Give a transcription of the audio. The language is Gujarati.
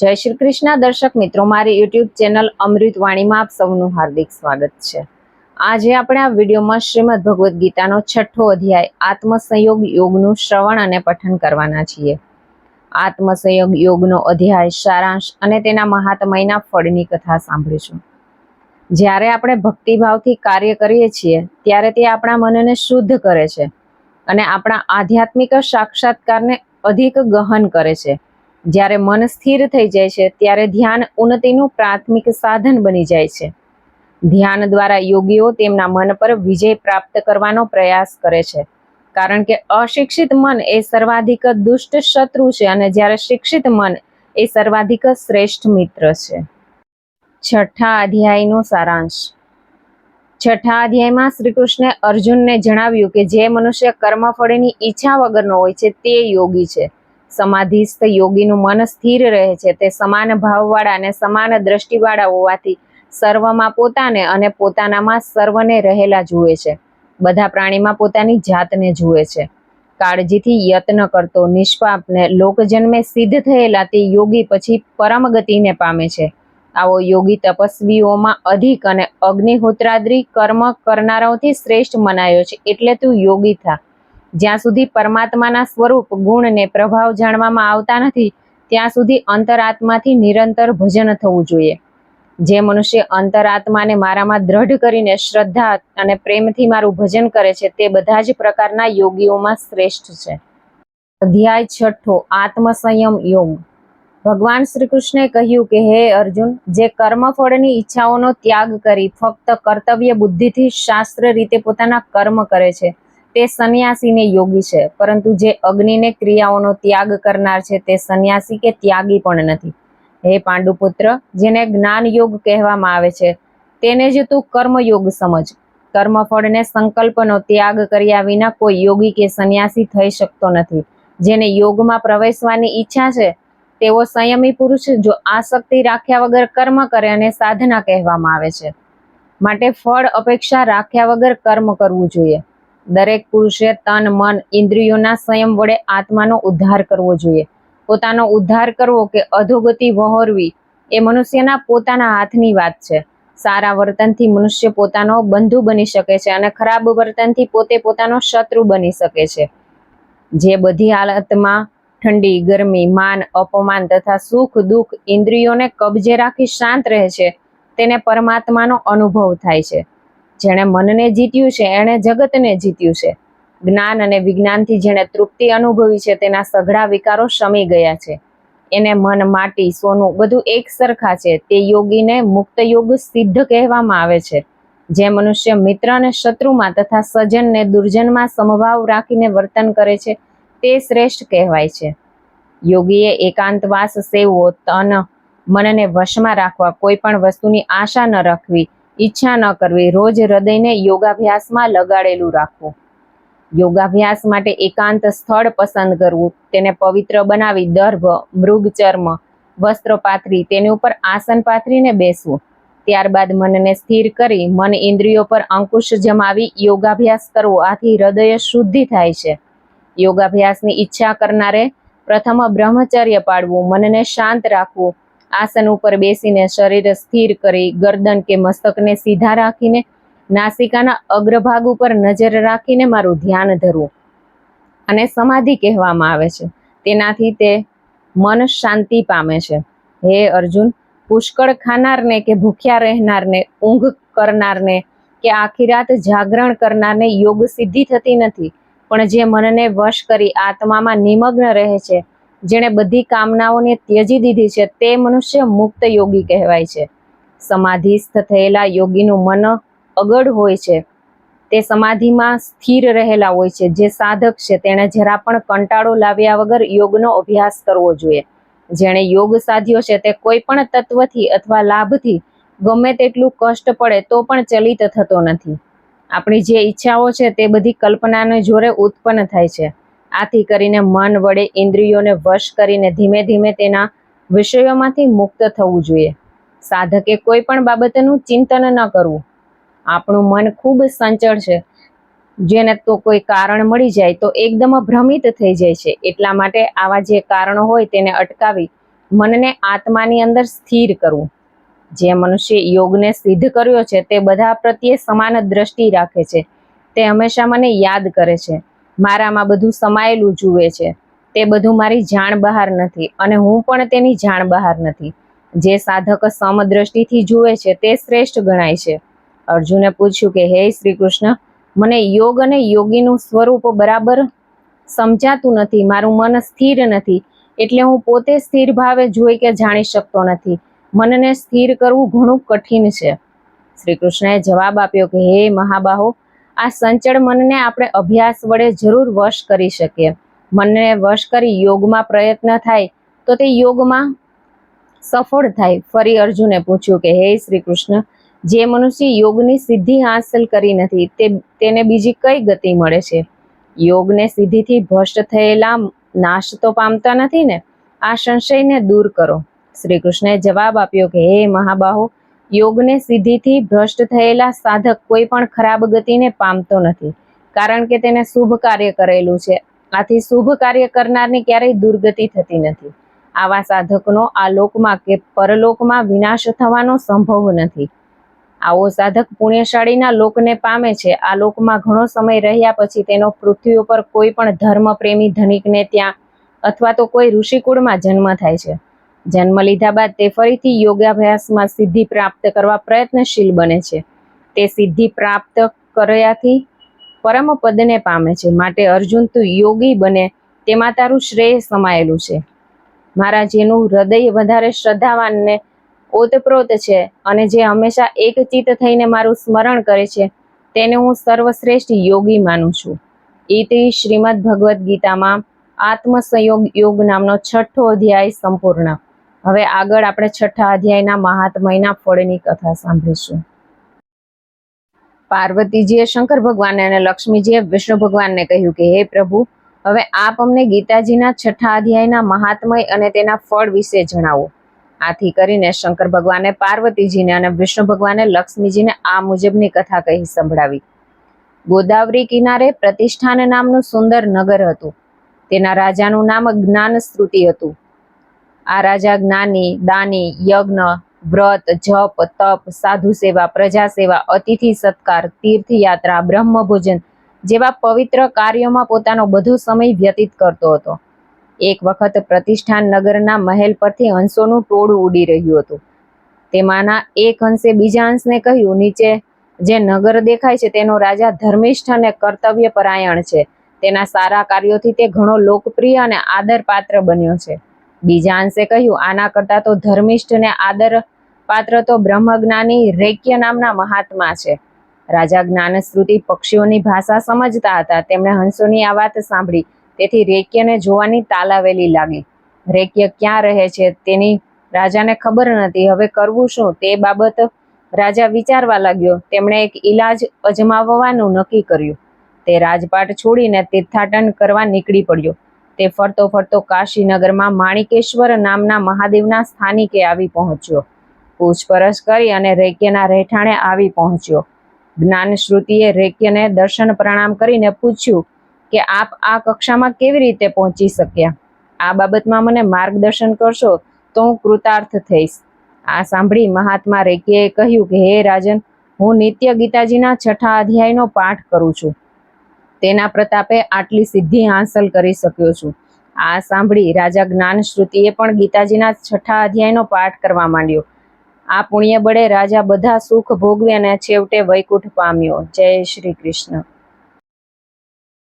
જય શ્રી કૃષ્ણ દર્શક મિત્રો, મારી યુટ્યુબ ચેનલ અમૃત વાણીમાં આપ સૌનું હાર્દિક સ્વાગત છે. આજે આપણે આ વિડીયોમાં શ્રીમદ ભગવદ્ ગીતાનો છઠ્ઠો અધ્યાય, આત્મસંયોગ યોગનું શ્રવણ અને પઠન કરવાના છીએ. આત્મસંયોગ યોગનો અધ્યાય, સારાંશ અને તેના મહાત્મયના ફળની કથા સાંભળીશું. જ્યારે આપણે ભક્તિભાવથી કાર્ય કરીએ છીએ, ત્યારે તે આપણા મનને શુદ્ધ કરે છે અને આપણા આધ્યાત્મિક સાક્ષાત્કારને અધિક ગહન કરે છે. જ્યારે મન સ્થિર થઈ જાય છે, ત્યારે ધ્યાન ઉન્નતિનું પ્રાથમિક સાધન બની જાય છે. ધ્યાન દ્વારા યોગીઓ તેમના મન પર વિજય પ્રાપ્ત કરવાનો પ્રયાસ કરે છે. કારણ કે અશિક્ષિત મન એ સર્વાધિક દુષ્ટ શત્રુ છે અને જ્યારે શિક્ષિત મન એ સર્વાધિક શ્રેષ્ઠ મિત્ર છે. છઠ્ઠા અધ્યાયનો સારાંશ. છઠ્ઠા અધ્યાયમાં શ્રી કૃષ્ણે અર્જુનને જણાવ્યું કે જે મનુષ્ય કર્મફળની ઈચ્છા વગરનો હોય છે, તે યોગી છે. સમાધિસ્થ યોગીનું મન સ્થિર રહે છે. તે સમાન ભાવવાળા અને સમાન દ્રષ્ટિવાળા હોવાથી સર્વમાં પોતાને અને પોતાનામાં સર્વને રહેલા જુએ છે. બધા પ્રાણીમાં પોતાની જાતને જુએ છે. કાળજીથી યત્ન કરતો નિષ્પાપને લોકજન્મે સિદ્ધ થયેલા તે યોગી પછી પરમ ગતિને પામે છે. આવો યોગી તપસ્વીઓમાં અધિક અને અગ્નિહોત્રાદ્રી કર્મ કરનારાઓથી શ્રેષ્ઠ મનાયો છે. એટલે તું યોગી થા. જ્યાં સુધી પરમાત્માના સ્વરૂપ ગુણને પ્રભાવ જાણવામાં આવતા નથી, ત્યાં સુધી અંતરાત્માથી નિરંતર ભજન થવું જોઈએ. જે મનુષ્ય અંતરાત્માને મારામાં દ્રઢ કરીને શ્રદ્ધા અને પ્રેમથી મારું ભજન કરે છે, તે બધા જ પ્રકારના યોગીઓમાં શ્રેષ્ઠ છે. અધ્યાય છઠ્ઠો, આત્મસંયમ યોગ. ભગવાન શ્રી કૃષ્ણે કહ્યું કે, હે અર્જુન, જે કર્મફળની ઈચ્છાઓનો ત્યાગ કરી ફક્ત કર્તવ્ય બુદ્ધિથી શાસ્ત્ર રીતે પોતાના કર્મ કરે છે તે સંન્યાસીને યોગી છે, પરંતુ જે અગ્નિને ક્રિયાઓનો ત્યાગ કરનાર છે તે સંન્યાસી કે ત્યાગી પણ નથી. હે પાંડુપુત્ર, જેને જ્ઞાન યોગ કહેવામાં આવે છે, તેને જ તું કર્મયોગ સમજ. કર્મફળને સંકલ્પનો ત્યાગ કર્યા વિના કોઈ યોગી કે સંન્યાસી થઈ શકતો નથી. જેને યોગમાં પ્રવેશવાની ઈચ્છા છે તેવો સંયમી પુરુષ જો આસક્તિ રાખ્યા વગર કર્મ કરે અને સાધના કહેવામાં આવે છે. માટે ફળ અપેક્ષા રાખ્યા વગર કર્મ કરવું જોઈએ. દરેક પુરુષે તન, મન, ઇન્દ્રિયોના સંયમ વડે આત્માનો ઉદ્ધાર કરવો જોઈએ. પોતાનો ઉદ્ધાર કરવો કે અધોગતિ વહોરવી એ મનુષ્યના પોતાના હાથની વાત છે. સારા વર્તનથી મનુષ્ય પોતાનો બંધુ બની શકે છે અને ખરાબ વર્તનથી પોતે પોતાનો શત્રુ બની શકે છે. જે બધી હાલતમાં ઠંડી, ગરમી, માન, અપમાન તથા સુખ, દુઃખ ઇન્દ્રિયોને કબજે રાખી શાંત રહે છે, તેને પરમાત્માનો અનુભવ થાય છે. જેણે મનને જીત્યું છે, એણે જગતને જીત્યું છે. જ્ઞાન અને વિજ્ઞાનથી જેણે તૃપ્તિ અનુભવી છે, તેના સઘળા વિકારો શમી ગયા છે. એને મન, માટી, સોનું બધું એક સરખા છે. તે યોગીને મુક્ત યોગ સિદ્ધ કહેવામાં આવે છે. જે મનુષ્ય મિત્ર અને શત્રુમાં તથા સજનને દુર્જનમાં સમભાવ રાખીને વર્તન કરે છે, તે શ્રેષ્ઠ કહેવાય છે. યોગીએ એકાંતવાસ સેવવો, તન, મનને વશમાં રાખવા, કોઈ પણ વસ્તુની આશા ન રાખવી ઈચ્છા ન કરવી. રોજ હૃદયને યોગાભ્યાસમાં લગાડેલું રાખવું. યોગાભ્યાસ માટે એકાંત સ્થળ પસંદ કરવું. તેને પવિત્ર બનાવી દર્ભ મૃગચર્મ વસ્ત્ર પાથરી, તેની ઉપર આસન પાથરીને બેસવું. ત્યારબાદ મનને સ્થિર કરી મન ઇન્દ્રિયો પર અંકુશ જમાવી યોગાભ્યાસ કરવો. આથી હૃદય શુદ્ધિ થાય છે. યોગાભ્યાસની ઈચ્છા કરનારે પ્રથમ બ્રહ્મચર્ય પાડવું. મનને શાંત રાખવું. આસન ઉપર બેસીને શરીર સ્થિર કરી, ગરદન કે મસ્તકને સીધા રાખીને, નાસિકાના અગ્રભાગ ઉપર નજર રાખીને મારું ધ્યાન ધરવું. અને સમાધિ કહેવામાં આવે છે. તેનાથી તે મન શાંતિ પામે છે. હે અર્જુન, પુષ્કળ ખાનારને કે ભૂખ્યા રહેનારને, ઊંઘ કરનારને કે આખી રાત જાગરણ કરનારને યોગ સિદ્ધિ થતી નથી. પણ જે મનને વશ કરી આત્મામાં નિમગ્ન રહે છે જેણે બધી કામનાઓને ત્યજી દીધી છે તે મનુષ્ય મુક્ત યોગી કહેવાય છે. સમાધિસ્થ થયેલા યોગીનું મન અગડ હોય છે. તે સમાધિમાં સ્થિર રહેલા હોય છે. જે સાધક છે તેણે જરા પણ કંટાળો લાવ્યા વગર યોગનો અભ્યાસ કરવો જોઈએ. જેણે યોગ સાધ્યો છે તે કોઈ પણ તત્વથી અથવા લાભથી ગમે તેટલું કષ્ટ પડે તો પણ ચલિત થતો નથી. આપણી જે ઈચ્છાઓ છે તે બધી કલ્પનાને જોરે ઉત્પન્ન થાય છે. આથી કરીને મન વડે ઇન્દ્રિયોને વશ કરીને ધીમે ધીમે તેના વિષયોમાંથી મુક્ત થવું જોઈએ. સાધકે કોઈ પણ બાબતનું ચિંતન ન કરવું. આપણું મન ખૂબ સંચળ છે. જેને તો કોઈ કારણ મળી જાય તો એકદમ ભ્રમિત થઈ જાય છે. એટલા માટે આવા જે કારણો હોય તેને અટકાવી મનને આત્માની અંદર સ્થિર કરવું. જે મનુષ્ય યોગને સિદ્ધ કર્યો છે તે બધા પ્રત્યે સમાન દ્રષ્ટિ રાખે છે. તે હંમેશા મને યાદ કરે છે. મારામાં બધું સમાયેલું જુએ છે. તે બધું મારી જાણ બહાર નથી અને હું પણ તેની જાણ બહાર નથી. જે સાધક સમદ્રષ્ટિથી જુએ છે તે શ્રેષ્ઠ ગણાય છે. અર્જુને પૂછ્યું કે, હે શ્રી કૃષ્ણ મને યોગ અને યોગીનું સ્વરૂપ બરાબર સમજાતું નથી, મારું મન સ્થિર નથી, એટલે હું પોતે સ્થિર ભાવે જોઈ કે જાણી શકતો નથી. મનને સ્થિર કરવું ઘણું કઠિન છે. શ્રી કૃષ્ણએ જવાબ આપ્યો કે, હે મહાબાહો આ સંચળ મનને આપણે અભ્યાસ વડે જરૂર વશ કરી શકીએ. મનને વશ કરી યોગમાં પ્રયત્ન થાય તો તે યોગમાં સફળ થાય. ફરી અર્જુને પૂછ્યું કે, હે શ્રી કૃષ્ણ જે મનુષ્ય યોગની સિદ્ધિ હાંસલ કરી નથી, તે તેને બીજી કઈ ગતિ મળે છે? યોગને સિદ્ધિથી ભ્રષ્ટ થયેલા નાશ તો પામતા નથી ને? આ સંશયને દૂર કરો. શ્રી કૃષ્ણએ જવાબ આપ્યો કે, હે મહાબાહો યોગને સિદ્ધિથી ભ્રષ્ટ થયેલા સાધક કોઈ પણ ખરાબ ગતિને પામતો નથી, કારણ કે તેને શુભ કાર્ય કરેલું છે. આથી શુભ કાર્ય કરનારની ક્યારેય દુર્ગતિ થતી નથી. આવા સાધકનો આ લોકમાં કે પરલોકમાં વિનાશ થવાનો સંભવ નથી. આવો સાધક પુણ્યશાળીના લોકને પામે છે. આ લોકમાં ઘણો સમય રહ્યા પછી તેનો પૃથ્વી ઉપર કોઈ પણ ધર્મ પ્રેમી ધનિકને ત્યાં અથવા તો કોઈ ઋષિકુળમાં જન્મ થાય છે. જન્મ લીધા બાદ તે ફરીથી યોગાભ્યાસમાં સિદ્ધિ પ્રાપ્ત કરવા પ્રયત્નશીલ બને છે. તે સિદ્ધિ પ્રાપ્ત કર્યાથી પરમ પદને પામે છે. માટે અર્જુન તું યોગી બને તેમાં તારું શ્રેય સમાયેલું છે. મારા જેનું હૃદય વધારે શ્રદ્ધાવાન ને ઓતપ્રોત છે અને જે હંમેશા એકચિત થઈને મારું સ્મરણ કરે છે, તેને હું સર્વશ્રેષ્ઠ યોગી માનું છું. ઇતિ શ્રીમદ ભગવદ્ ગીતામાં આત્મસંયોગ યોગ નામનો છઠ્ઠો અધ્યાય સંપૂર્ણ. હવે આગળ આપણે છઠ્ઠા અધ્યાયના મહાત્મયના ફળની કથા સાંભળીશું. પાર્વતીજીએ શંકર ભગવાનને અને લક્ષ્મીજીએ વિષ્ણુ ભગવાનને કહ્યું કે, હે પ્રભુ, હવે આપ અમને ગીતાજીના છઠ્ઠા અધ્યાયના મહાત્મય અને તેના ફળ વિશે જણાવો. આથી કરીને શંકર ભગવાને પાર્વતીજીને અને વિષ્ણુ ભગવાને લક્ષ્મીજીને આ મુજબની કથા કહી સંભળાવી. ગોદાવરી કિનારે પ્રતિષ્ઠાન નામનું સુંદર નગર હતું. તેના રાજાનું નામ જ્ઞાન શ્રુતિ હતું. આ રાજા જ્ઞાની, દાની, યજ્ઞ, વ્રત, જપ, તપ, સાધુ સેવા, પ્રજા સેવા, અતિથિ સત્કાર તીર્થયાત્રા બ્રહ્મભોજન જેવા પવિત્ર કાર્યોમાં પોતાનો બધો સમય વ્યતીત કરતો હતો. એક વખત પ્રતિષ્ઠાન નગરના મહેલ પરથી હંસોનું ટોળું ઉડી રહ્યું હતું. તેમાંના એક હંસે બીજા હંસને કહ્યું, નીચે જે નગર દેખાય છે તેનો રાજા ધર્મિષ્ઠ અને કર્તવ્ય પરાયણ છે. તેના સારા કાર્યોથી તે ઘણો લોકપ્રિય અને આદરપાત્ર બન્યો છે. બીજા અંશે કહ્યું, આના કરતા તો ધર્મિષ્ઠ ને આદર પાત્ર તો બ્રહ્મજ્ઞાની રેક્ય નામના મહાત્મા છે. રાજા જ્ઞાનશ્રુતિ પક્ષીઓની ભાષા સમજતા હતા. તેમણે હંસોની આ વાત સાંભળી. તેથી રેક્યને જોવાની તાલાવેલી લાગી. રેક્ય ક્યાં રહે છે તેની રાજાને ખબર નથી હવે કરવું શું? તે બાબત રાજા વિચારવા લાગ્યો. તેમણે એક ઈલાજ અજમાવવાનું નક્કી કર્યું. તે રાજપાટ છોડીને તીર્થાટન કરવા નીકળી પડ્યો. તે ફરતો ફરતો કાશીનગરમાં માણિકેશ્વર નામના મહાદેવના સ્થાનિકે આવી પહોંચ્યો. પૂછપરછ કરી અને રેક્યના રહેઠાણે આવી પહોંચ્યો. જ્ઞાનશ્રુતિએ રેક્યને દર્શન પ્રણામ કરીને પૂછ્યું કે આપ આ કક્ષામાં કેવી રીતે પહોંચી શક્યા? આ બાબતમાં મને માર્ગદર્શન કરશો તો હું કૃતાર્થ થઈશ. આ સાંભળી મહાત્મા રેકીએ કહ્યું કે, હે રાજન, હું નિત્ય ગીતાજીના છઠ્ઠા અધ્યાયનો પાઠ કરું છું. તેના પ્રતાપે આટલી સિદ્ધિ હાંસલ કરી શક્યો છું. આ સાંભળી રાજા જ્ઞાનશ્રુતિએ પણ ગીતાજીના છઠ્ઠા અધ્યાયનો પાઠ કરવા માંડ્યો. આ પુણ્ય બળે રાજા બધા સુખ ભોગવી અને છેવટે વૈકુંઠ પામ્યો. જય શ્રી કૃષ્ણ.